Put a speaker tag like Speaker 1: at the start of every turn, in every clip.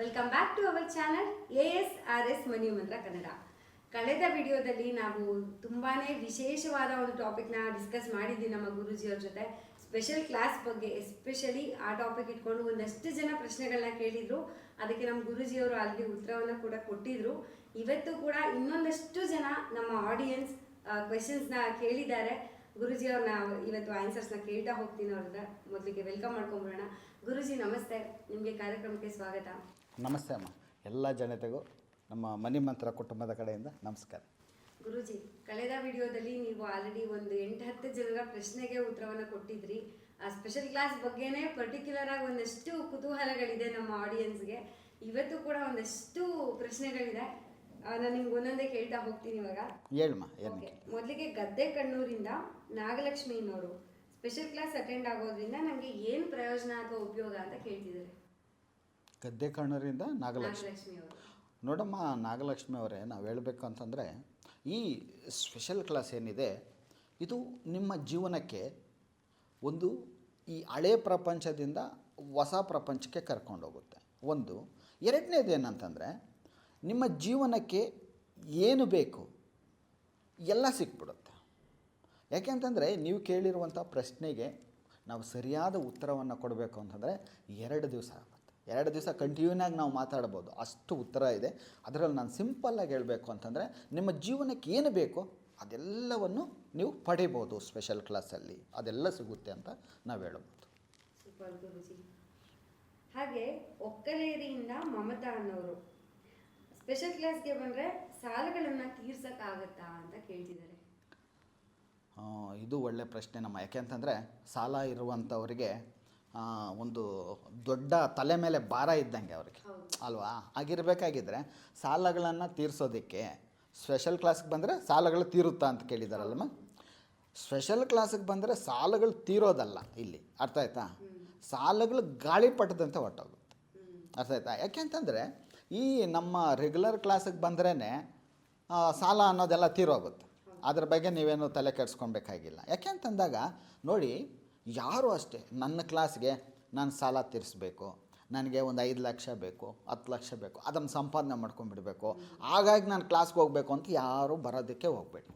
Speaker 1: Welcome back to our channel A S R S money Mantra Kannada ಕಳೆದ ವಿಡಿಯೋದಲ್ಲಿ ನಾವು ತುಂಬಾ ವಿಶೇಷವಾದ ಒಂದು ಟಾಪಿಕ್ನ ಡಿಸ್ಕಸ್ ಮಾಡಿದ್ವಿ ನಮ್ಮ ಗುರುಜಿಯವ್ರ ಜೊತೆ. ಸ್ಪೆಷಲ್ ಕ್ಲಾಸ್ ಬಗ್ಗೆ ಎಸ್ಪೆಷಲಿ ಆ ಟಾಪಿಕ್ ಇಟ್ಕೊಂಡು ಒಂದಷ್ಟು ಜನ ಪ್ರಶ್ನೆಗಳನ್ನ ಕೇಳಿದ್ರು. ಅದಕ್ಕೆ ನಮ್ಮ ಗುರುಜಿಯವರು ಅಲ್ಲಿ ಉತ್ತರವನ್ನು ಕೂಡ ಕೊಟ್ಟಿದ್ರು. ಇವತ್ತು ಕೂಡ ಇನ್ನೊಂದಷ್ಟು ಜನ ನಮ್ಮ ಆಡಿಯನ್ಸ್ ಕ್ವೆಶನ್ಸ್ನ ಕೇಳಿದ್ದಾರೆ. ಗುರುಜಿ ಅವ್ರನ್ನ ಇವತ್ತು ಆನ್ಸರ್ಸ್ನ ಕೇಳ್ತಾ ಹೋಗ್ತೀನಿ ಅವ್ರದ್ದು ಮೊದಲಿಗೆ ವೆಲ್ಕಮ್ ಮಾಡ್ಕೊಂಬರೋಣ ಗುರುಜಿ, ನಮಸ್ತೆ. ನಿಮಗೆ ಕಾರ್ಯಕ್ರಮಕ್ಕೆ ಸ್ವಾಗತ.
Speaker 2: ನಮಸ್ತೆ ಅಮ್ಮ. ಎಲ್ಲ ಜನತೆಗೂ ನಮ್ಮ ಮನಿ ಮಂತ್ರ ಕುಟುಂಬದ ಕಡೆಯಿಂದ ನಮಸ್ಕಾರ.
Speaker 1: ಗುರುಜಿ ಕಳೆದ ವಿಡಿಯೋದಲ್ಲಿ ನೀವು ಆಲ್ರೆಡಿ ಒಂದು ಎಂಟು ಹತ್ತು ಜನರ ಪ್ರಶ್ನೆಗೆ ಉತ್ತರವನ್ನು ಕೊಟ್ಟಿದ್ರಿ. ಆ ಸ್ಪೆಷಲ್ ಕ್ಲಾಸ್ ಬಗ್ಗೆನೇ ಪರ್ಟಿಕ್ಯುಲರ್ ಆಗಿ ಒಂದಷ್ಟು ಕುತೂಹಲಗಳಿದೆ ನಮ್ಮ ಆಡಿಯನ್ಸ್ಗೆ ಇವತ್ತು ಕೂಡ ಒಂದಷ್ಟು ಪ್ರಶ್ನೆಗಳಿದೆ. ನಾನು ನಿಮ್ಗೆ ಒಂದೊಂದೇ ಕೇಳ್ತಾ ಹೋಗ್ತೀನಿ ಇವಾಗ.
Speaker 2: ಹೇಳಮ್ಮ
Speaker 1: ಮೊದಲಿಗೆ ಗದ್ದೆ ಕಣ್ಣೂರಿಂದ ನಾಗಲಕ್ಷ್ಮಿನವರು. ಸ್ಪೆಷಲ್ ಕ್ಲಾಸ್ ಅಟೆಂಡ್ ಆಗೋದ್ರಿಂದ ನನಗೆ ಏನು ಪ್ರಯೋಜನ ಅಥವಾ ಉಪಯೋಗ ಅಂತ ಕೇಳ್ತಿದ್ದಾರೆ.
Speaker 2: ಗದ್ದೆ ಕಣ್ಣರಿಂದ ನಾಗಲಕ್ಷ್ಮಿ. ನೋಡಮ್ಮ ನಾಗಲಕ್ಷ್ಮಿ ಅವರೇ ನಾವು ಹೇಳಬೇಕು ಅಂತಂದರೆ ಈ ಸ್ಪೆಷಲ್ ಕ್ಲಾಸ್ ಏನಿದೆ ಇದು ನಿಮ್ಮ ಜೀವನಕ್ಕೆ ಒಂದು ಈ ಹಳೆ ಪ್ರಪಂಚದಿಂದ ಹೊಸ ಪ್ರಪಂಚಕ್ಕೆ ಕರ್ಕೊಂಡೋಗುತ್ತೆ ಒಂದು. ಎರಡನೇದು ಏನಂತಂದರೆ ನಿಮ್ಮ ಜೀವನಕ್ಕೆ ಏನು ಬೇಕು ಎಲ್ಲ ಸಿಕ್ಬಿಡುತ್ತೆ. ಯಾಕೆಂತಂದರೆ ನೀವು ಕೇಳಿರುವಂಥ ಪ್ರಶ್ನೆಗೆ ನಾವು ಸರಿಯಾದ ಉತ್ತರವನ್ನು ಕೊಡಬೇಕು ಅಂತಂದರೆ ಎರಡು ದಿವಸ ಆಗುತ್ತೆ. ಎರಡು ದಿವಸ ಕಂಟಿನ್ಯೂನಾಗಿ ನಾವು ಮಾತಾಡ್ಬೋದು. ಅಷ್ಟು ಉತ್ತರ ಇದೆ. ಅದರಲ್ಲಿ ನಾನು ಸಿಂಪಲ್ಲಾಗಿ ಹೇಳಬೇಕು ಅಂತಂದರೆ ನಿಮ್ಮ ಜೀವನಕ್ಕೆ ಏನು ಬೇಕೋ ಅದೆಲ್ಲವನ್ನು ನೀವು ಪಡಿಬೋದು ಸ್ಪೆಷಲ್ ಕ್ಲಾಸಲ್ಲಿ. ಅದೆಲ್ಲ ಸಿಗುತ್ತೆ ಅಂತ ನಾವು ಹೇಳ್ಬೋದು.
Speaker 1: ಹಾಗೆ ಒಕ್ಕಲೇರಿಯಿಂದ ಮಮತಾ ಅನ್ನೋರು. ಸ್ಪೆಷಲ್ ಕ್ಲಾಸ್ಗೆ ಬಂದರೆ ಸಾಲಗಳನ್ನು ತೀರ್ಸೋಕ್ಕಾಗತ್ತಾ ಅಂತ ಕೇಳ್ತಿದ್ದಾರೆ.
Speaker 2: ಇದು ಒಳ್ಳೆ ಪ್ರಶ್ನೆ ನಮ್ಮ. ಯಾಕೆಂತಂದರೆ ಸಾಲ ಇರುವಂಥವರಿಗೆ ಒಂದು ದೊಡ್ಡ ತಲೆ ಮೇಲೆ ಭಾರ ಇದ್ದಂಗೆ ಅವ್ರಿಗೆ. ಅಲ್ವಾ? ಆಗಿರಬೇಕಾಗಿದ್ರೆ ಸಾಲಗಳನ್ನು ತೀರಿಸೋದಕ್ಕೆ ಸ್ಪೆಷಲ್ ಕ್ಲಾಸ್ಗೆ ಬಂದರೆ ಸಾಲಗಳು ತೀರುತ್ತಾ ಅಂತ ಕೇಳಿದಾರಲ್ವಾ ಸ್ಪೆಷಲ್ ಕ್ಲಾಸಿಗೆ ಬಂದರೆ ಸಾಲಗಳು ತೀರೋದಲ್ಲ ಇಲ್ಲಿ. ಅರ್ಥ ಆಯ್ತಾ? ಸಾಲಗಳು ಗಾಳಿಪಟದಂತೆ ಹೊಟ್ಟೋಗುತ್ತೆ ಅರ್ಥ ಆಯ್ತಾ? ಯಾಕೆಂತಂದರೆ ಈ ನಮ್ಮ ರೆಗ್ಯುಲರ್ ಕ್ಲಾಸಿಗೆ ಬಂದ್ರೇ ಸಾಲ ಅನ್ನೋದೆಲ್ಲ ತೀರೋಗುತ್ತೆ. ಅದ್ರ ಬಗ್ಗೆ ನೀವೇನು ತಲೆ ಕೆಡಿಸ್ಕೊಬೇಕಾಗಿಲ್ಲ. ಯಾಕೆಂತಂದಾಗ ನೋಡಿ ಯಾರು ಅಷ್ಟೇ, ನನ್ನ ಕ್ಲಾಸ್ಗೆ ನಾನು ಸಾಲ ತೀರಿಸ್ಬೇಕು, ನನಗೆ ಒಂದು ಐದು ಲಕ್ಷ ಬೇಕು, ಹತ್ತು ಲಕ್ಷ ಬೇಕು, ಅದನ್ನು ಸಂಪಾದನೆ ಮಾಡ್ಕೊಂಡ್ಬಿಡ್ಬೇಕು. ಹಾಗಾಗಿ ನಾನು ಕ್ಲಾಸ್ಗೆ ಹೋಗಬೇಕು ಅಂತ ಯಾರೂ ಬರೋದಕ್ಕೆ ಹೋಗಬೇಡಿ.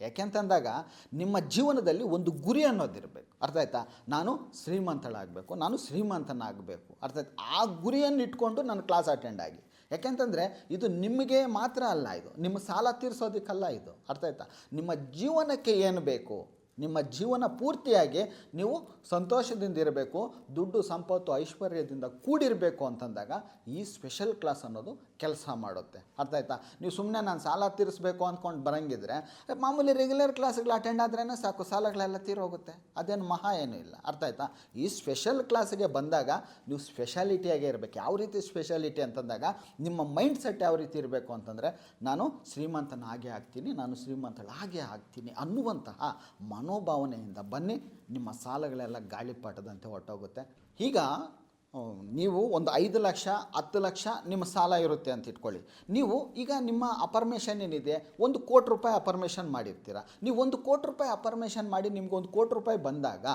Speaker 2: ಯಾಕೆಂತಂದಾಗ ನಿಮ್ಮ ಜೀವನದಲ್ಲಿ ಒಂದು ಗುರಿ ಅನ್ನೋದಿರಬೇಕು. ಅರ್ಥ ಆಯ್ತಾ? ನಾನು ಶ್ರೀಮಂತಳಾಗಬೇಕು, ನಾನು ಶ್ರೀಮಂತನಾಗಬೇಕು. ಅರ್ಥ ಆಯ್ತು? ಆ ಗುರಿಯನ್ನು ಇಟ್ಕೊಂಡು ನಾನು ಕ್ಲಾಸ್ ಅಟೆಂಡ್ ಆಗಿ. ಯಾಕೆಂತಂದರೆ ಇದು ನಿಮಗೆ ಮಾತ್ರ ಅಲ್ಲ ಇದು. ನಿಮ್ಮ ಸಾಲ ತೀರಿಸೋದಕ್ಕಲ್ಲ ಇದು. ಅರ್ಥ ಆಯ್ತಾ? ನಿಮ್ಮ ಜೀವನಕ್ಕೆ ಏನು ಬೇಕು? ನಿಮ್ಮ ಜೀವನ ಪೂರ್ತಿಯಾಗಿ ನೀವು ಸಂತೋಷದಿಂದ ಇರಬೇಕು, ದುಡ್ಡು ಸಂಪತ್ತು ಐಶ್ವರ್ಯದಿಂದ ಕೂಡಿರಬೇಕು ಅಂತಂದಾಗ ಈ ಸ್ಪೆಷಲ್ ಕ್ಲಾಸ್ ಅನ್ನೋದು ಕೆಲಸ ಮಾಡುತ್ತೆ. ಅರ್ಥ ಆಯ್ತಾ? ನೀವು ಸುಮ್ಮನೆ ನಾನು ಸಾಲ ತೀರಿಸಬೇಕು ಅಂದ್ಕೊಂಡು ಬರಂಗಿದ್ರೆ, ಮಾಮೂಲಿ ರೆಗ್ಯುಲರ್ ಕ್ಲಾಸ್ಗಳು ಅಟೆಂಡ್ ಆದ್ರೇ ಸಾಕು, ಸಾಲಗಳೆಲ್ಲ ತೀರೋಗುತ್ತೆ. ಅದೇನು ಮಹಾ ಏನೂ ಇಲ್ಲ. ಅರ್ಥ ಆಯ್ತಾ? ಈ ಸ್ಪೆಷಲ್ ಕ್ಲಾಸಿಗೆ ಬಂದಾಗ ನೀವು ಸ್ಪೆಷಾಲಿಟಿಯಾಗೇ ಇರಬೇಕು. ಯಾವ ರೀತಿ ಸ್ಪೆಷಾಲಿಟಿ ಅಂತಂದಾಗ, ನಿಮ್ಮ ಮೈಂಡ್ ಸೆಟ್ ಯಾವ ರೀತಿ ಇರಬೇಕು ಅಂತಂದರೆ, ನಾನು ಶ್ರೀಮಂತನ ಹಾಗೆ ಆಗ್ತೀನಿ, ನಾನು ಶ್ರೀಮಂತಳ ಹಾಗೆ ಆಗ್ತೀನಿ ಅನ್ನುವಂತಹ ಮನೋಭಾವನೆಯಿಂದ ಬನ್ನಿ, ನಿಮ್ಮ ಸಾಲಗಳೆಲ್ಲ ಗಾಳಿಪಾಟದಂತೆ ಹೊರಟೋಗುತ್ತೆ. ಈಗ ನೀವು ಒಂದು ಐದು ಲಕ್ಷ, ಹತ್ತು ಲಕ್ಷ ನಿಮ್ಮ ಸಾಲ ಇರುತ್ತೆ ಅಂತ ಇಟ್ಕೊಳ್ಳಿ. ನೀವು ಈಗ ನಿಮ್ಮ ಅಪರ್ಮೇಷನ್ ಏನಿದೆ, ಒಂದು ಕೋಟಿ ರೂಪಾಯಿ ಅಪರ್ಮೇಷನ್ ಮಾಡಿರ್ತೀರ. ನೀವು ಒಂದು ಕೋಟಿ ರೂಪಾಯಿ ಅಪರ್ಮೇಷನ್ ಮಾಡಿ ನಿಮ್ಗೆ ಒಂದು ಕೋಟಿ ರೂಪಾಯಿ ಬಂದಾಗ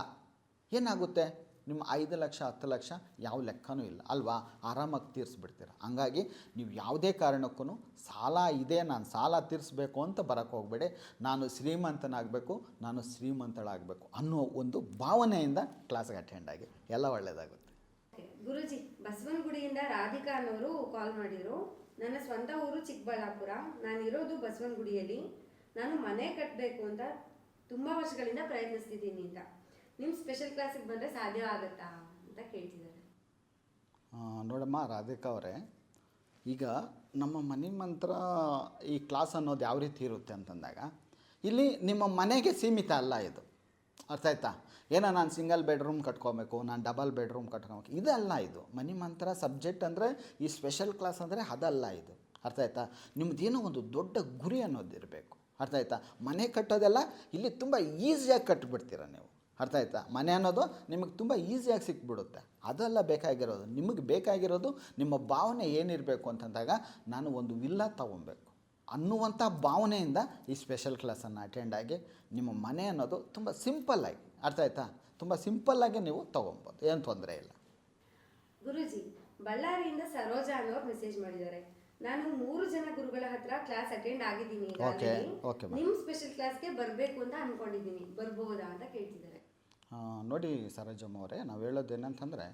Speaker 2: ಏನಾಗುತ್ತೆ? ನಿಮ್ಮ ಐದು ಲಕ್ಷ, ಹತ್ತು ಲಕ್ಷ ಯಾವ ಲೆಕ್ಕನೂ ಇಲ್ಲ. ಅಲ್ವಾ? ಆರಾಮಾಗಿ ತೀರಿಸ್ಬಿಡ್ತೀರ. ಹಂಗಾಗಿ ನೀವು ಯಾವುದೇ ಕಾರಣಕ್ಕೂ ಸಾಲ ಇದೆ, ನಾನು ಸಾಲ ತೀರಿಸ್ಬೇಕು ಅಂತ ಬರೋಕ್ಕೆ ಹೋಗಬೇಡಿ. ನಾನು ಶ್ರೀಮಂತನಾಗಬೇಕು, ನಾನು ಶ್ರೀಮಂತಳಾಗಬೇಕು ಅನ್ನೋ ಒಂದು ಭಾವನೆಯಿಂದ ಕ್ಲಾಸ್ಗೆ ಅಟೆಂಡ್ ಆಗಿ. ಎಲ್ಲ ಒಳ್ಳೆಯದಾಗುತ್ತೆ
Speaker 1: ಗುರುಜಿ, ಬಸವನಗುಡಿಯಿಂದ ರಾಧಿಕಾ ಅನ್ನೋರು ಕಾಲ್ ಮಾಡಿದ್ರು. ನನ್ನ ಸ್ವಂತ ಊರು ಚಿಕ್ಕಬಳ್ಳಾಪುರ. ನಾನಿರೋದು ಬಸವನಗುಡಿಯಲ್ಲಿ. ನಾನು ಮನೆ ಕಟ್ಟಬೇಕು ಅಂತ ತುಂಬ ವರ್ಷಗಳಿಂದ ಪ್ರಯತ್ನಿಸ್ತಿದ್ದೀನಿ ಅಂತ. ನಿಮ್ಮ ಸ್ಪೆಷಲ್ ಕ್ಲಾಸಿಗೆ ಬಂದರೆ ಸಾಧ್ಯ ಆಗುತ್ತಾ ಅಂತ ಕೇಳ್ತಿದ್ದಾರೆ.
Speaker 2: ನೋಡಮ್ಮ, ರಾಧಿಕಾ ಅವರೇ, ಈಗ ನಮ್ಮ ಮನೆ ಮಂತ್ರ ಈ ಕ್ಲಾಸ್ ಅನ್ನೋದು ಯಾವ ರೀತಿ ಇರುತ್ತೆ ಅಂತಂದಾಗ, ಇಲ್ಲಿ ನಿಮ್ಮ ಮನೆಗೆ ಸೀಮಿತ ಅಲ್ಲ ಇದು. ಅರ್ಥ ಆಯ್ತಾ? ಏನೋ ನಾನು ಸಿಂಗಲ್ ಬೆಡ್ರೂಮ್ ಕಟ್ಕೋಬೇಕು, ನಾನು ಡಬಲ್ ಬೆಡ್ರೂಮ್ ಕಟ್ಕೋಬೇಕು. ಇದಲ್ಲ ಇದು. ಮನೆ ಮಂತ್ರ ಸಬ್ಜೆಕ್ಟ್ ಅಂದರೆ ಈ ಸ್ಪೆಷಲ್ ಕ್ಲಾಸ್ ಅಂದರೆ ಅದಲ್ಲ ಇದು. ಅರ್ಥ ಆಯ್ತಾ? ನಿಮ್ಮದೇನೋ ಒಂದು ದೊಡ್ಡ ಗುರಿ ಅನ್ನೋದು ಇರಬೇಕು. ಅರ್ಥ ಆಯ್ತಾ? ಮನೆ ಕಟ್ಟೋದೆಲ್ಲ ಇಲ್ಲಿ ತುಂಬ ಈಸಿಯಾಗಿ ಕಟ್ಟಿಬಿಡ್ತೀರ ನೀವು. ಅರ್ಥ ಆಯ್ತಾ? ಮನೆ ಅನ್ನೋದು ನಿಮಗೆ ತುಂಬ ಈಸಿಯಾಗಿ ಸಿಕ್ಬಿಡುತ್ತೆ. ಅದೆಲ್ಲ ಬೇಕಾಗಿರೋದು. ನಿಮಗೆ ಬೇಕಾಗಿರೋದು ನಿಮ್ಮ ಭಾವನೆ ಏನಿರಬೇಕು ಅಂತಂದಾಗ ನಾನು ಒಂದು ವಿಲ್ಲ ತೊಗೊಬೇಕು ಅನ್ನುವಂಥ ಭಾವನೆಯಿಂದ ಈ ಸ್ಪೆಷಲ್ ಕ್ಲಾಸನ್ನು ಅಟೆಂಡ್ ಆಗಿ ನಿಮ್ಮ ಮನೆ ಅನ್ನೋದು ತುಂಬ ಸಿಂಪಲ್ಲಾಗಿ ಅರ್ಥ ಆಯ್ತಾ? ತುಂಬ ಸಿಂಪಲ್ಲಾಗಿ ನೀವು ತೊಗೊಬೋದು ಏನು ತೊಂದರೆ ಇಲ್ಲ.
Speaker 1: ಗುರುಜಿ ಬಳ್ಳಾರಿಯಿಂದ ಸರೋಜಾ ಅನ್ನೋರು ಮೆಸೇಜ್ ಮಾಡಿದ್ದಾರೆ. ನಾನು ಮೂರು ಜನ ಗುರುಗಳ ಹತ್ರ ಕ್ಲಾಸ್ ಅಟೆಂಡ್ ಆಗಿದ್ದೀನಿ
Speaker 2: ಓಕೆ ಓಕೆ
Speaker 1: ನಿಮ್ಮ ಸ್ಪೆಷಲ್ ಕ್ಲಾಸ್ಗೆ ಬರಬೇಕು ಅಂತ ಅನ್ಕೊಂಡಿದ್ದೀನಿ. ಬರ್ಬೋದಾ ಅಂತ ಕೇಳ್ತಿದ್ದಾರೆ.
Speaker 2: ನೋಡಿ ಸರೋಜಮ್ಮ ಅವರೇ ನಾವು ಹೇಳೋದು ಏನಂತಂದರೆ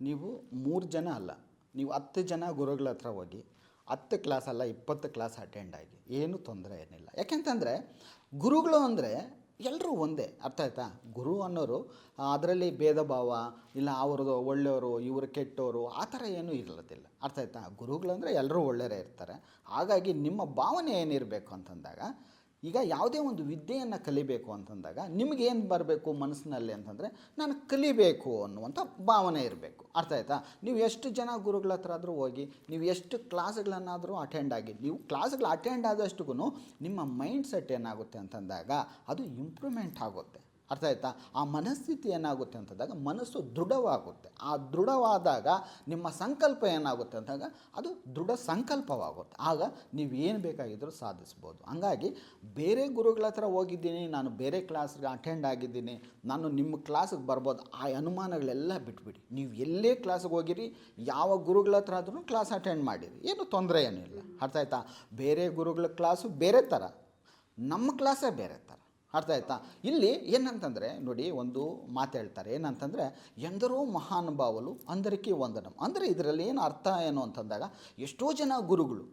Speaker 2: ನೀವು ಮೂರು ಜನ ಅಲ್ಲ ನೀವು ಹತ್ತು ಜನ ಗುರುಗಳ ಹತ್ರ ಹೋಗಿ ಹತ್ತು ಕ್ಲಾಸ್ ಅಲ್ಲ ಇಪ್ಪತ್ತು ಕ್ಲಾಸ್ ಅಟೆಂಡ್ ಆಗಿ ಏನೂ ತೊಂದರೆ ಏನಿಲ್ಲ. ಯಾಕೆಂತಂದರೆ ಗುರುಗಳು ಅಂದರೆ ಎಲ್ಲರೂ ಒಂದೇ. ಅರ್ಥ ಆಯ್ತಾ? ಗುರು ಅನ್ನೋರು ಅದರಲ್ಲಿ ಭೇದ ಭಾವ, ಇಲ್ಲ ಅವ್ರದ್ದು ಒಳ್ಳೆಯವರು, ಇವರು ಕೆಟ್ಟವರು, ಆ ಥರ ಏನೂ ಇರಲತ್ತಿಲ್ಲ ಅರ್ಥ ಆಯ್ತಾ? ಗುರುಗಳಂದರೆ ಎಲ್ಲರೂ ಒಳ್ಳೆಯರೇ ಇರ್ತಾರೆ. ಹಾಗಾಗಿ ನಿಮ್ಮ ಭಾವನೆ ಏನಿರಬೇಕು ಅಂತಂದಾಗ ಈಗ ಯಾವುದೇ ಒಂದು ವಿದ್ಯೆಯನ್ನು ಕಲಿಬೇಕು ಅಂತಂದಾಗ ನಿಮಗೇನು ಬರಬೇಕು ಮನಸ್ಸಿನಲ್ಲಿ ಅಂತಂದರೆ ನಾನು ಕಲಿಬೇಕು ಅನ್ನುವಂಥ ಭಾವನೆ ಇರಬೇಕು. ಅರ್ಥ ಆಯ್ತಾ? ನೀವು ಎಷ್ಟು ಜನ ಗುರುಗಳ ಹತ್ರ ಆದರೂ ಹೋಗಿ, ನೀವು ಎಷ್ಟು ಕ್ಲಾಸ್ಗಳನ್ನಾದರೂ ಅಟೆಂಡ್ ಆಗಿ, ನೀವು ಕ್ಲಾಸ್ಗಳು ಅಟೆಂಡ್ ಆದಷ್ಟುಗೂ ನಿಮ್ಮ ಮೈಂಡ್ ಸೆಟ್ ಏನಾಗುತ್ತೆ ಅಂತಂದಾಗ ಅದು ಇಂಪ್ರೂವ್ಮೆಂಟ್ ಆಗುತ್ತೆ. ಅರ್ಥ ಆಯ್ತಾ? ಆ ಮನಸ್ಥಿತಿ ಏನಾಗುತ್ತೆ ಅಂತಂದಾಗ ಮನಸ್ಸು ದೃಢವಾಗುತ್ತೆ. ಆ ದೃಢವಾದಾಗ ನಿಮ್ಮ ಸಂಕಲ್ಪ ಏನಾಗುತ್ತೆ ಅಂದಾಗ ಅದು ದೃಢ ಸಂಕಲ್ಪವಾಗುತ್ತೆ. ಆಗ ನೀವು ಏನು ಬೇಕಾಗಿದ್ದರೂ ಸಾಧಿಸ್ಬೋದು. ಹಂಗಾಗಿ ಬೇರೆ ಗುರುಗಳ ಹತ್ರ ಹೋಗಿದ್ದೀನಿ, ನಾನು ಬೇರೆ ಕ್ಲಾಸ್ಗೆ ಅಟೆಂಡ್ ಆಗಿದ್ದೀನಿ, ನಾನು ನಿಮ್ಮ ಕ್ಲಾಸಿಗೆ ಬರ್ಬೋದು, ಆ ಅನುಮಾನಗಳೆಲ್ಲ ಬಿಟ್ಬಿಡಿ. ನೀವು ಎಲ್ಲೇ ಕ್ಲಾಸ್ಗೆ ಹೋಗಿರಿ, ಯಾವ ಗುರುಗಳ ಹತ್ರ ಆದರೂ ಕ್ಲಾಸ್ ಅಟೆಂಡ್ ಮಾಡಿರಿ. ಏನು ತೊಂದರೆ ಏನಿಲ್ಲ. ಅರ್ಥ ಆಯ್ತಾ? ಬೇರೆ ಗುರುಗಳ ಕ್ಲಾಸು ಬೇರೆ ಥರ. ನಮ್ಮ ಕ್ಲಾಸೇ ಬೇರೆ ಥರ. ಅರ್ಥ ಆಯ್ತಾ? ಇಲ್ಲಿ ಏನಂತಂದರೆ, ನೋಡಿ ಒಂದು ಮಾತು ಹೇಳ್ತಾರೆ. ಏನಂತಂದರೆ, ಎಂದರೋ ಮಹಾನುಭಾವಲು ಅಂದರಿಕೆ ವಂದನಂ. ಅಂದರೆ ಇದರಲ್ಲಿ ಏನು ಅರ್ಥ ಏನು ಅಂತಂದಾಗ, ಎಷ್ಟೋ ಜನ ಗುರುಗಳು,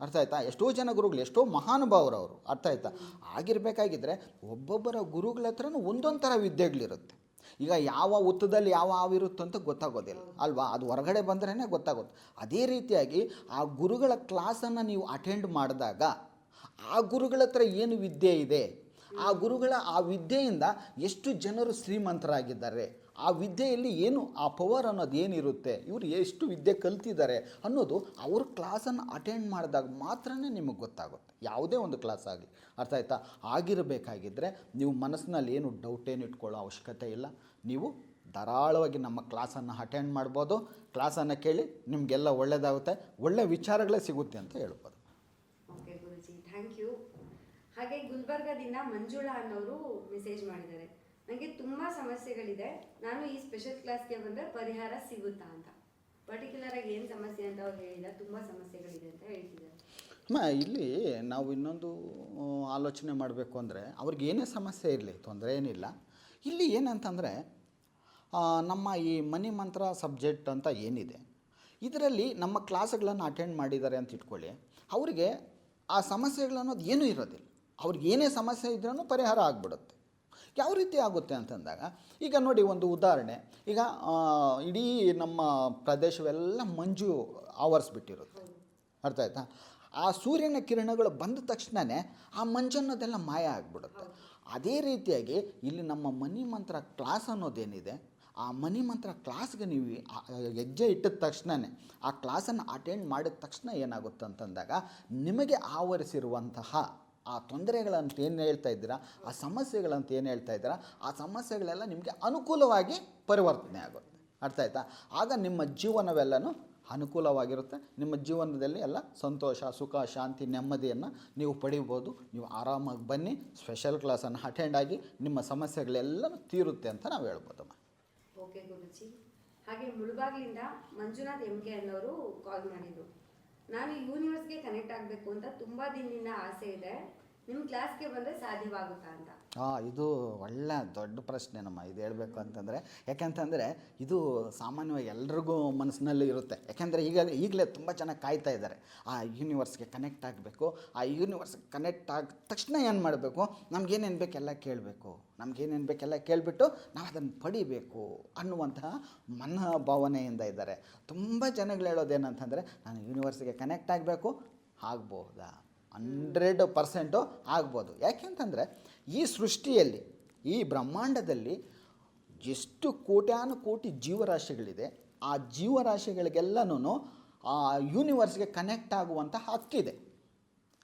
Speaker 2: ಅರ್ಥ ಆಯ್ತಾ? ಎಷ್ಟೋ ಜನ ಗುರುಗಳು, ಎಷ್ಟೋ ಮಹಾನುಭಾವರು ಅವರು ಅರ್ಥ ಆಯ್ತಾ? ಆಗಿರಬೇಕಾಗಿದ್ದರೆ ಒಬ್ಬೊಬ್ಬರ ಗುರುಗಳ ಹತ್ರನೂ ಒಂದೊಂದು ಥರ ವಿದ್ಯೆಗಳಿರುತ್ತೆ. ಈಗ ಯಾವ ಹುತ್ತದಲ್ಲಿ ಯಾವ ಹಾವಿರುತ್ತೋ ಅಂತ ಗೊತ್ತಾಗೋದಿಲ್ಲ, ಅಲ್ವಾ? ಅದು ಹೊರಗಡೆ ಬಂದ್ರೇ ಗೊತ್ತಾಗುತ್ತೆ ಅದೇ ರೀತಿಯಾಗಿ ಆ ಗುರುಗಳ ಕ್ಲಾಸನ್ನು ನೀವು ಅಟೆಂಡ್ ಮಾಡಿದಾಗ, ಆ ಗುರುಗಳ ಹತ್ರ ಏನು ವಿದ್ಯೆ ಇದೆ? ಆ ಗುರುಗಳ ಆ ವಿದ್ಯೆಯಿಂದ ಎಷ್ಟು ಜನರು ಶ್ರೀಮಂತರಾಗಿದ್ದಾರೆ, ಆ ವಿದ್ಯೆಯಲ್ಲಿ ಏನು, ಆ ಪವರ್ ಅನ್ನೋದು ಏನಿರುತ್ತೆ, ಇವರು ಎಷ್ಟು ವಿದ್ಯೆ ಕಲ್ತಿದ್ದಾರೆ ಅನ್ನೋದು ಅವ್ರ ಕ್ಲಾಸನ್ನು ಅಟೆಂಡ್ ಮಾಡಿದಾಗ ಮಾತ್ರನೇ ನಿಮಗೆ ಗೊತ್ತಾಗುತ್ತೆ. ಯಾವುದೇ ಒಂದು ಕ್ಲಾಸ್ ಆಗಲಿ. ಅರ್ಥ ಆಯ್ತಾ? ಆಗಿರಬೇಕಾಗಿದ್ದರೆ ನೀವು ಮನಸ್ಸಿನಲ್ಲಿ ಏನು ಡೌಟ್ ಏನು ಇಟ್ಕೊಳ್ಳೋ ಅವಶ್ಯಕತೆ ಇಲ್ಲ. ನೀವು ಧಾರಾಳವಾಗಿ ನಮ್ಮ ಕ್ಲಾಸನ್ನು ಅಟೆಂಡ್ ಮಾಡ್ಬೋದು. ಕ್ಲಾಸನ್ನು ಕೇಳಿ ನಿಮಗೆಲ್ಲ ಒಳ್ಳೆಯದಾಗುತ್ತೆ ಒಳ್ಳೆಯ ವಿಚಾರಗಳೇ ಸಿಗುತ್ತೆ ಅಂತ ಹೇಳ್ಬೋದು
Speaker 1: ಓಕೆ ಗುರುಜಿ ಥ್ಯಾಂಕ್ ಯು ಹಾಗೆ ಗುಲ್ಬರ್ಗದಿಂದ ಮಂಜುಳಾ ಅನ್ನೋರು ಮೆಸೇಜ್ ಮಾಡಿದ್ದಾರೆ. ನನಗೆ ತುಂಬ ಸಮಸ್ಯೆಗಳಿದೆ. ನಾನು ಈ ಸ್ಪೆಷಲ್ ಕ್ಲಾಸ್ಗೆ ಬಂದರೆ ಪರಿಹಾರ ಸಿಗುತ್ತಾ ಅಂತ. ಪರ್ಟಿಕ್ಯುಲರ್ ಆಗಿ ಏನು ಸಮಸ್ಯೆ ಅಂತ ಅವ್ರು ಹೇಳಿಲ್ಲ. ತುಂಬ ಸಮಸ್ಯೆಗಳಿದೆ ಅಂತ ಹೇಳ್ತಿದ್ದಾರೆ.
Speaker 2: ಅಮ್ಮ, ಇಲ್ಲಿ ನಾವು ಇನ್ನೊಂದು ಆಲೋಚನೆ ಮಾಡಬೇಕು ಅಂದರೆ ಅವ್ರಿಗೆ ಏನೇ ಸಮಸ್ಯೆ ಇರಲಿ, ತೊಂದರೆ ಏನಿಲ್ಲ. ಇಲ್ಲಿ ಏನಂತಂದರೆ ನಮ್ಮ ಈ ಮನಿ ಮಂತ್ರ ಸಬ್ಜೆಕ್ಟ್ ಅಂತ ಏನಿದೆ. ಇದರಲ್ಲಿ ನಮ್ಮ ಕ್ಲಾಸ್ಗಳನ್ನು ಅಟೆಂಡ್ ಮಾಡಿದ್ದಾರೆ ಅಂತ ಇಟ್ಕೊಳ್ಳಿ. ಅವರಿಗೆ ಆ ಸಮಸ್ಯೆಗಳನ್ನೋದು ಏನೂ ಇರೋದಿಲ್ಲ. ಅವ್ರಿಗೆ ಏನೇ ಸಮಸ್ಯೆ ಇದ್ರೂ ಪರಿಹಾರ ಆಗಿಬಿಡುತ್ತೆ. ಯಾವ ರೀತಿ ಆಗುತ್ತೆ ಅಂತಂದಾಗ, ಈಗ ನೋಡಿ ಒಂದು ಉದಾಹರಣೆ. ಈಗ ಇಡೀ ನಮ್ಮ ಪ್ರದೇಶವೆಲ್ಲ ಮಂಜು ಆವರಿಸ್ಬಿಟ್ಟಿರುತ್ತೆ ಅರ್ಥ ಆಯ್ತಾ? ಆ ಸೂರ್ಯನ ಕಿರಣಗಳು ಬಂದ ತಕ್ಷಣವೇ ಆ ಮಂಜನ್ನೋದೆಲ್ಲ ಮಾಯ ಆಗಿಬಿಡುತ್ತೆ. ಅದೇ ರೀತಿಯಾಗಿ ಇಲ್ಲಿ ನಮ್ಮ ಮನಿ ಮಂತ್ರ ಕ್ಲಾಸ್ ಅನ್ನೋದೇನಿದೆ, ಆ ಮನಿ ಮಂತ್ರ ಕ್ಲಾಸ್ಗೆ ನೀವು ಹೆಜ್ಜೆ ಇಟ್ಟಿದ ತಕ್ಷಣವೇ ಆ ಕ್ಲಾಸನ್ನು ಅಟೆಂಡ್ ಮಾಡಿದ ತಕ್ಷಣ ಏನಾಗುತ್ತೆ ಅಂತಂದಾಗ, ನಿಮಗೆ ಆವರಿಸಿರುವಂತಹ ಆ ತೊಂದರೆಗಳಂತ ಏನು ಹೇಳ್ತಾ ಇದ್ದೀರಾ? ಆ ಸಮಸ್ಯೆಗಳಂತ ಏನು ಹೇಳ್ತಾ ಇದ್ದೀರಾ? ಆ ಸಮಸ್ಯೆಗಳೆಲ್ಲ ನಿಮಗೆ ಅನುಕೂಲವಾಗಿ ಪರಿವರ್ತನೆ ಆಗುತ್ತೆ. ಅರ್ಥ ಆಯ್ತಾ? ಆಗ ನಿಮ್ಮ ಜೀವನವೆಲ್ಲನೂ ಅನುಕೂಲವಾಗಿರುತ್ತೆ. ನಿಮ್ಮ ಜೀವನದಲ್ಲಿ ಎಲ್ಲ ಸಂತೋಷ, ಸುಖ, ಶಾಂತಿ, ನೆಮ್ಮದಿಯನ್ನು ನೀವು ಪಡಿಬೋದು. ನೀವು ಆರಾಮಾಗಿ ಬನ್ನಿ ಸ್ಪೆಷಲ್ ಕ್ಲಾಸನ್ನು ಅಟೆಂಡ್ ಆಗಿ ನಿಮ್ಮ ಸಮಸ್ಯೆಗಳೆಲ್ಲನೂ ತೀರುತ್ತೆ ಅಂತ ನಾವು ಹೇಳ್ಬೋದಮ್ಮ
Speaker 1: ಓಕೆ ಗುರುಜಿ. ಹಾಗೆ ಮುಳುಬಾಗಿಲಿಂದ ಮಂಜುನಾಥ್ ಎಂ ಕೆ ಅನ್ನೋರು ಕಾಲ್ ಮಾಡಿದ್ರು. ನಾನು ಯೂನಿವರ್ಸ್ಗೆ ಕನೆಕ್ಟ್ ಆಗಬೇಕು ಅಂತ ತುಂಬ ದಿನದಿಂದ ಆಸೆ ಇದೆ. ನಿಮ್ಮ ಕ್ಲಾಸ್ಗೆ ಬಂದರೆ ಸಾಧ್ಯವಾಗುತ್ತಾ ಅಂತ.
Speaker 2: ಹಾಂ ಇದು ಒಳ್ಳೆ ದೊಡ್ಡ ಪ್ರಶ್ನೆ ನಮ್ಮ ಇದು ಹೇಳಬೇಕು ಅಂತಂದರೆ, ಯಾಕೆಂತಂದರೆ ಇದು ಸಾಮಾನ್ಯವಾಗಿ ಎಲ್ರಿಗೂ ಮನಸ್ಸಿನಲ್ಲಿ ಇರುತ್ತೆ. ಯಾಕೆಂದರೆ ಈಗ ಈಗಲೇ ತುಂಬ ಜನ ಕಾಯ್ತಾ ಇದ್ದಾರೆ. ಆ ಯೂನಿವರ್ಸ್ಗೆ ಕನೆಕ್ಟ್ ಆಗಬೇಕು. ಆ ಯೂನಿವರ್ಸ್ಗೆ ಕನೆಕ್ಟ್ ಆದ ತಕ್ಷಣ ಏನು ಮಾಡಬೇಕು? ನಮ್ಗೇನೇನು ಬೇಕೆಲ್ಲ ಕೇಳಬೇಕು. ನಮ್ಗೇನೇನು ಬೇಕೆಲ್ಲ ಕೇಳಿಬಿಟ್ಟು ನಾವು ಅದನ್ನು ಪಡಿಬೇಕು ಅನ್ನುವಂತಹ ಮನೋಭಾವನೆಯಿಂದ ಇದ್ದಾರೆ. ತುಂಬ ಜನಗಳು ಹೇಳೋದೇನಂತಂದರೆ, ನಾನು ಯೂನಿವರ್ಸ್ಗೆ ಕನೆಕ್ಟ್ ಆಗಬೇಕು, ಆಗ್ಬೋದಾ? ಹಂಡ್ರೆಡ್ ಪರ್ಸೆಂಟು ಆಗ್ಬೋದು. ಯಾಕೆಂತಂದರೆ ಈ ಸೃಷ್ಟಿಯಲ್ಲಿ, ಈ ಬ್ರಹ್ಮಾಂಡದಲ್ಲಿ ಎಷ್ಟು ಕೋಟ್ಯಾನು ಕೋಟಿ ಜೀವರಾಶಿಗಳಿದೆ, ಆ ಜೀವರಾಶಿಗಳಿಗೆಲ್ಲನೂ ಆ ಯೂನಿವರ್ಸ್ಗೆ ಕನೆಕ್ಟ್ ಆಗುವಂಥ ಹಕ್ಕಿದೆ.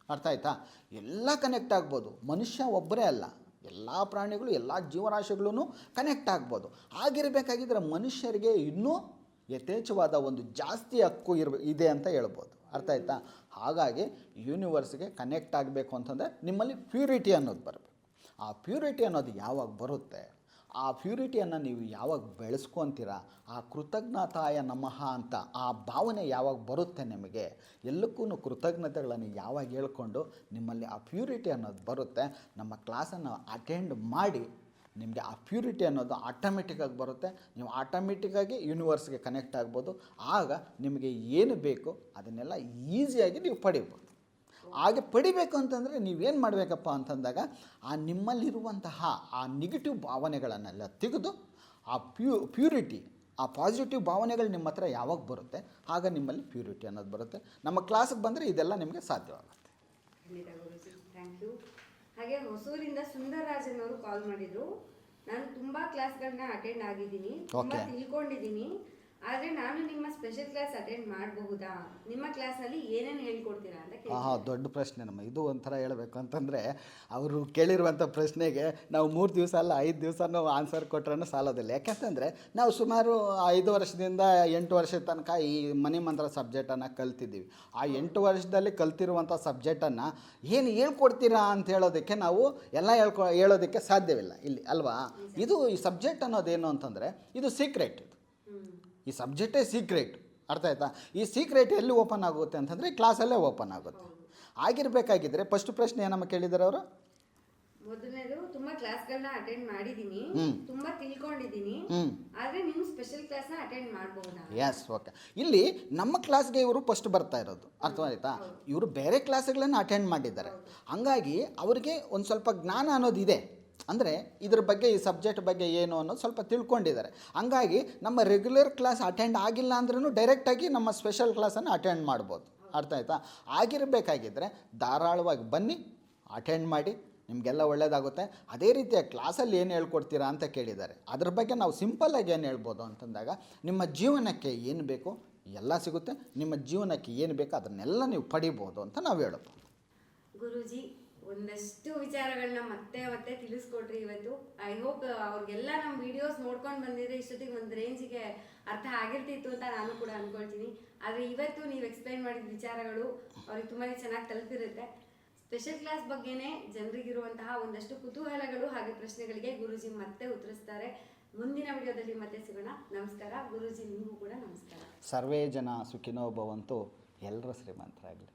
Speaker 2: ಅರ್ಥ ಆಯ್ತಾ? ಎಲ್ಲ ಕನೆಕ್ಟ್ ಆಗ್ಬೋದು. ಮನುಷ್ಯ ಒಬ್ಬರೇ ಅಲ್ಲ. ಎಲ್ಲ ಪ್ರಾಣಿಗಳು, ಎಲ್ಲ ಜೀವರಾಶಿಗಳೂ ಕನೆಕ್ಟ್ ಆಗ್ಬೋದು. ಆಗಿರಬೇಕಾಗಿದ್ದರೆ ಮನುಷ್ಯರಿಗೆ ಇನ್ನೂ ಯಥೇಚ್ಛವಾದ ಒಂದು ಜಾಸ್ತಿ ಹಕ್ಕು ಇರ ಇದೆ ಅಂತ ಹೇಳ್ಬೋದು. ಅರ್ಥ ಆಯ್ತಾ? ಹಾಗಾಗಿ ಯೂನಿವರ್ಸ್ಗೆ ಕನೆಕ್ಟ್ ಆಗಬೇಕು ಅಂತಂದರೆ ನಿಮ್ಮಲ್ಲಿ ಪ್ಯೂರಿಟಿ ಅನ್ನೋದು ಬರಬೇಕು. ಆ ಪ್ಯೂರಿಟಿ ಅನ್ನೋದು ಯಾವಾಗ ಬರುತ್ತೆ, ಆ ಪ್ಯೂರಿಟಿಯನ್ನು ನೀವು ಯಾವಾಗ ಬೆಳೆಸ್ಕೊತೀರಾ, ಆ ಕೃತಜ್ಞತಾಯ ನಮಃ ಅಂತ ಆ ಭಾವನೆ ಯಾವಾಗ ಬರುತ್ತೆ ನಿಮಗೆ ಎಲ್ಲಕ್ಕೂ ಕೃತಜ್ಞತೆಗಳನ್ನು ಯಾವಾಗ ಹೇಳ್ಕೊಂಡು ನಿಮ್ಮಲ್ಲಿ ಆ ಪ್ಯೂರಿಟಿ ಅನ್ನೋದು ಬರುತ್ತೆ, ನಮ್ಮ ಕ್ಲಾಸನ್ನು ಅಟೆಂಡ್ ಮಾಡಿ ನಿಮಗೆ ಆ ಪ್ಯೂರಿಟಿ ಅನ್ನೋದು ಆಟೋಮೆಟಿಕ್ಕಾಗಿ ಬರುತ್ತೆ, ನೀವು ಆಟೋಮೆಟಿಕ್ಕಾಗಿ ಯೂನಿವರ್ಸ್ಗೆ ಕನೆಕ್ಟ್ ಆಗ್ಬೋದು, ಆಗ ನಿಮಗೆ ಏನು ಬೇಕು ಅದನ್ನೆಲ್ಲ ಈಸಿಯಾಗಿ ನೀವು ಪಡಿಬೋದು. ಹಾಗೆ ಪಡಿಬೇಕು ಅಂತಂದರೆ ನೀವೇನು ಮಾಡಬೇಕಪ್ಪ ಅಂತಂದಾಗ ಆ ನಿಮ್ಮಲ್ಲಿರುವಂತಹ ಆ ನೆಗೆಟಿವ್ ಭಾವನೆಗಳನ್ನೆಲ್ಲ ತೆಗೆದು ಆ ಪ್ಯೂ ಪ್ಯೂರಿಟಿ ಆ ಪಾಸಿಟಿವ್ ಭಾವನೆಗಳು ನಿಮ್ಮ ಹತ್ರ ಯಾವಾಗ ಬರುತ್ತೆ ಆಗ ನಿಮ್ಮಲ್ಲಿ ಪ್ಯೂರಿಟಿ ಅನ್ನೋದು ಬರುತ್ತೆ. ನಮ್ಮ ಕ್ಲಾಸಿಗೆ ಬಂದರೆ ಇದೆಲ್ಲ ನಿಮಗೆ ಸಾಧ್ಯವಾಗುತ್ತೆ.
Speaker 1: ಥ್ಯಾಂಕ್ ಯು ಹಾಗೆ ಹೊಸೂರಿಂದ ಸುಂದರರಾಜನ್ ಅವರು ಕಾಲ್ ಮಾಡಿದ್ರು. ನಾನು ತುಂಬಾ ಕ್ಲಾಸ್ಗಳನ್ನ ಅಟೆಂಡ್ ಆಗಿದ್ದೀನಿ. ತಿಳ್ಕೊಂಡಿದ್ದೀನಿ. ಆದ್ರೆ ನಾನು ನಿಮ್ಮ ಸ್ಪೆಷಲ್ ಕ್ಲಾಸ್ ಅಟೆಂಡ್ ಮಾಡಬಹುದಾ? ನಿಮ್ಮ ಕ್ಲಾಸಲ್ಲಿ ಏನೇನು ಹೇಳ್ಕೊಡ್ತೀರಾ ಅಂತ
Speaker 2: ಹಾಂ ದೊಡ್ಡ ಪ್ರಶ್ನೆ ನಮ್ಮ. ಇದು ಒಂಥರ ಹೇಳಬೇಕು ಅಂತಂದರೆ ಅವರು ಕೇಳಿರುವಂಥ ಪ್ರಶ್ನೆಗೆ ನಾವು ಮೂರು ದಿವಸ ಅಲ್ಲ ಐದು ದಿವಸನೂ ನಾವು ಆನ್ಸರ್ ಕೊಟ್ರೂ ಸಾಲೋದಿಲ್ಲ. ಯಾಕೆಂತಂದರೆ ನಾವು ಸುಮಾರು ಐದು ವರ್ಷದಿಂದ ಎಂಟು ವರ್ಷದ ತನಕ ಈ ಮನೆ ಮಂತ್ರ ಸಬ್ಜೆಕ್ಟನ್ನು ಕಲ್ತಿದ್ದೀವಿ. ಆ ಎಂಟು ವರ್ಷದಲ್ಲಿ ಕಲ್ತಿರುವಂಥ ಸಬ್ಜೆಕ್ಟನ್ನು ಏನು ಹೇಳ್ಕೊಡ್ತೀರಾ ಅಂತ ಹೇಳೋದಕ್ಕೆ ನಾವು ಎಲ್ಲ ಹೇಳ್ಕೊ ಹೇಳೋದಕ್ಕೆ ಸಾಧ್ಯವಿಲ್ಲ. ಇಲ್ಲಿ ಅಲ್ವಾ? ಇದು ಈ ಸಬ್ಜೆಕ್ಟ್ ಅನ್ನೋದೇನು ಅಂತಂದರೆ ಇದು ಸೀಕ್ರೆಟ್ ಈ ಸಬ್ಜೆಕ್ಟೇ ಸೀಕ್ರೆಟ್. ಅರ್ಥ ಆಯ್ತಾ? ಈ ಸೀಕ್ರೆಟ್ ಎಲ್ಲಿ ಓಪನ್ ಆಗುತ್ತೆ ಅಂತಂದರೆ ಕ್ಲಾಸಲ್ಲೇ ಓಪನ್ ಆಗುತ್ತೆ. ಆಗಿರಬೇಕಾಗಿದ್ದರೆ ಫಸ್ಟ್ ಪ್ರಶ್ನೆ ಏನಮ್ಮ ಕೇಳಿದ್ದಾರೆ ಅವರು?
Speaker 1: ಮೊದಲನೇದು ತುಂಬಾ ಕ್ಲಾಸ್ಗಳನ್ನ ಅಟೆಂಡ್ ಮಾಡಿದ್ದೀನಿ. ತುಂಬಾ ತಿಳ್ಕೊಂಡಿದ್ದೀನಿ ಆದ್ರೆ ನಿಮ್ಮ ಸ್ಪೆಷಲ್ ಕ್ಲಾಸ್ನ ಅಟೆಂಡ್ ಮಾಡಬಹುದಾ
Speaker 2: ಎಸ್ ಓಕೆ ಇಲ್ಲಿ ನಮ್ಮ ಕ್ಲಾಸ್ಗೆ ಇವರು ಫಸ್ಟ್ ಬರ್ತಾ ಇರೋದು. ಅರ್ಥವಾಯ್ತಾ ಇವರು ಬೇರೆ ಕ್ಲಾಸ್ಗಳನ್ನು ಅಟೆಂಡ್ ಮಾಡಿದ್ದಾರೆ. ಹಂಗಾಗಿ ಅವರಿಗೆ ಒಂದು ಸ್ವಲ್ಪ ಜ್ಞಾನ ಅನ್ನೋದಿದೆ. ಅಂದರೆ ಇದ್ರ ಬಗ್ಗೆ, ಈ ಸಬ್ಜೆಕ್ಟ್ ಬಗ್ಗೆ ಏನು ಅನ್ನೋದು ಸ್ವಲ್ಪ ತಿಳ್ಕೊಂಡಿದ್ದಾರೆ. ಹಂಗಾಗಿ ನಮ್ಮ ರೆಗ್ಯುಲರ್ ಕ್ಲಾಸ್ ಅಟೆಂಡ್ ಆಗಿಲ್ಲ ಅಂದ್ರೂ ಡೈರೆಕ್ಟಾಗಿ ನಮ್ಮ ಸ್ಪೆಷಲ್ ಕ್ಲಾಸನ್ನು ಅಟೆಂಡ್ ಮಾಡ್ಬೋದು. ಅರ್ಥ ಆಯ್ತಾ? ಆಗಿರಬೇಕಾಗಿದ್ದರೆ ಧಾರಾಳವಾಗಿ ಬನ್ನಿ ಅಟೆಂಡ್ ಮಾಡಿ, ನಿಮಗೆಲ್ಲ ಒಳ್ಳೆಯದಾಗುತ್ತೆ ಅದೇ ರೀತಿಯ ಕ್ಲಾಸಲ್ಲಿ ಏನು ಹೇಳ್ಕೊಡ್ತೀರಾ ಅಂತ ಕೇಳಿದ್ದಾರೆ. ಅದ್ರ ಬಗ್ಗೆ ನಾವು ಸಿಂಪಲ್ಲಾಗಿ ಏನು ಹೇಳ್ಬೋದು ಅಂತಂದಾಗ, ನಿಮ್ಮ ಜೀವನಕ್ಕೆ ಏನು ಬೇಕು ಎಲ್ಲ ಸಿಗುತ್ತೆ. ನಿಮ್ಮ ಜೀವನಕ್ಕೆ ಏನು ಬೇಕೋ ಅದನ್ನೆಲ್ಲ ನೀವು ಪಡಿಬೋದು ಅಂತ ನಾವು ಹೇಳೋದು
Speaker 1: ಗುರೂಜಿ ಒಂದಷ್ಟು ವಿಚಾರಗಳನ್ನ ಮತ್ತೆ ಮತ್ತೆ ತಿಳಿಸ್ಕೊಡ್ರಿ ಇವತ್ತು. ಐ ಹೋಪ್ ಅವ್ರಿಗೆಲ್ಲ ನಮ್ಮ ವಿಡಿಯೋಸ್ ನೋಡ್ಕೊಂಡು ಬಂದಿದ್ರೆ ಇಷ್ಟೊತ್ತಿಗೆ ಒಂದು ರೇಂಜಿಗೆ ಅರ್ಥ ಆಗಿರ್ತಿತ್ತು ಅಂತ ನಾನು ಕೂಡ ಅನ್ಕೊಳ್ತೀನಿ. ಆದರೆ ಇವತ್ತು ನೀವು ಎಕ್ಸ್ಪ್ಲೈನ್ ಮಾಡಿದ ವಿಚಾರಗಳು ಅವ್ರಿಗೆ ತುಂಬಾ ಚೆನ್ನಾಗಿ ತಲುಪಿರುತ್ತೆ. ಸ್ಪೆಷಲ್ ಕ್ಲಾಸ್ ಬಗ್ಗೆನೇ ಜನರಿಗಿರುವಂತಹ ಒಂದಷ್ಟು ಕುತೂಹಲಗಳು ಹಾಗೆ ಪ್ರಶ್ನೆಗಳಿಗೆ ಗುರುಜಿ ಮತ್ತೆ ಉತ್ತರಿಸ್ತಾರೆ. ಮುಂದಿನ ವಿಡಿಯೋದಲ್ಲಿ ಮತ್ತೆ ಸಿಗೋಣ. ನಮಸ್ಕಾರ. ಗುರುಜಿ, ನಿಮಗೂ ಕೂಡ ನಮಸ್ಕಾರ.
Speaker 2: ಸರ್ವೇ ಜನ ಸುಖಿನೋ ಭವಂತು. ಎಲ್ಲರೂ ಶ್ರೀಮಂತರಾಗಲಿ.